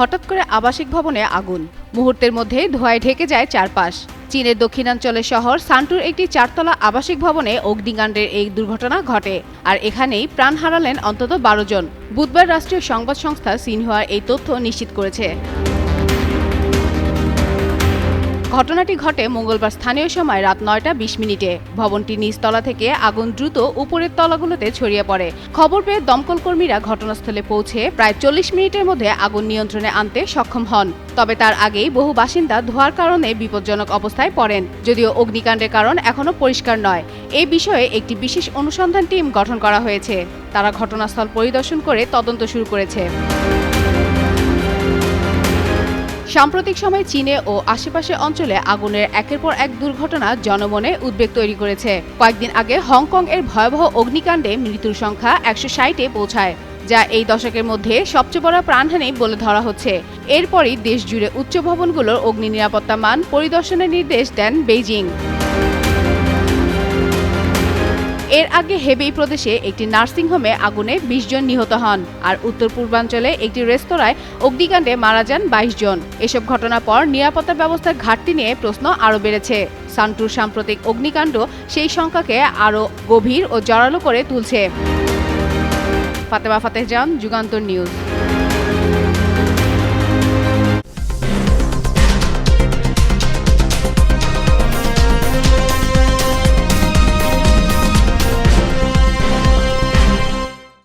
হঠাৎ করে আবাসিক ভবনে আগুন। মুহূর্তের মধ্যে ধোঁয়ায় ঢেকে যায় চারপাশ। চীনের দক্ষিণাঞ্চলের শহর সান্টুর একটি চারতলা আবাসিক ভবনে অগ্নিকাণ্ডের এই দুর্ঘটনা ঘটে, আর এখানেই প্রাণ হারালেন অন্তত বারো জন। বুধবার রাষ্ট্রীয় সংবাদ সংস্থা সিনহুয়ার এই তথ্য নিশ্চিত করেছে। ঘটনাটি ঘটে মঙ্গলবার স্থানীয় সময় রাত নয়টা বিশ মিনিটে। ভবনটির নিচতলা থেকে আগুন দ্রুত উপরের তলাগুলোতে ছড়িয়ে পড়ে। খবর পেয়ে দমকল কর্মীরা ঘটনাস্থলে পৌঁছে প্রায় চল্লিশ মিনিটের মধ্যে আগুন নিয়ন্ত্রণে আনতে সক্ষম হন। তবে তার আগেই বহু বাসিন্দা ধোঁয়ার কারণে বিপজ্জনক অবস্থায় পড়েন। যদিও অগ্নিকাণ্ডের কারণ এখনও পরিষ্কার নয়। এই বিষয়ে একটি বিশেষ অনুসন্ধান টিম গঠন করা হয়েছে। তারা ঘটনাস্থল পরিদর্শন করে তদন্ত শুরু করেছে। সাম্প্রতিক সময়ে চীনে ও আশেপাশের অঞ্চলে আগুনের একের পর এক দুর্ঘটনা জনমনে উদ্বেগ তৈরি করেছে। কয়েকদিন আগে হংকং এর ভয়াবহ অগ্নিকাণ্ডে মৃত্যুর সংখ্যা একশো ষাটে পৌঁছায়, যা এই দশকের মধ্যে সবচেয়ে বড় প্রাণহানি বলে ধরা হচ্ছে। এরপরই দেশ জুড়ে উচ্চ ভবনগুলোর অগ্নি নিরাপত্তা মান পরিদর্শনের নির্দেশ দেন বেইজিং। এর আগে হেবেই প্রদেশে একটি নার্সিংহোমে আগুনে বিশ জন নিহত হন আর উত্তর পূর্বাঞ্চলে একটি রেস্তোরাঁয় অগ্নিকাণ্ডে মারা যান বাইশ জন। এসব ঘটনার পর নিরাপত্তা ব্যবস্থার ঘাটতি নিয়ে প্রশ্ন আরও বেড়েছে। সান্টুর সাম্প্রতিক অগ্নিকাণ্ড সেই সংখ্যাকে আরও গভীর ও জোরালো করে তুলছে। ফাতেমা ফাতেহজান যুগান্তর নিউজ।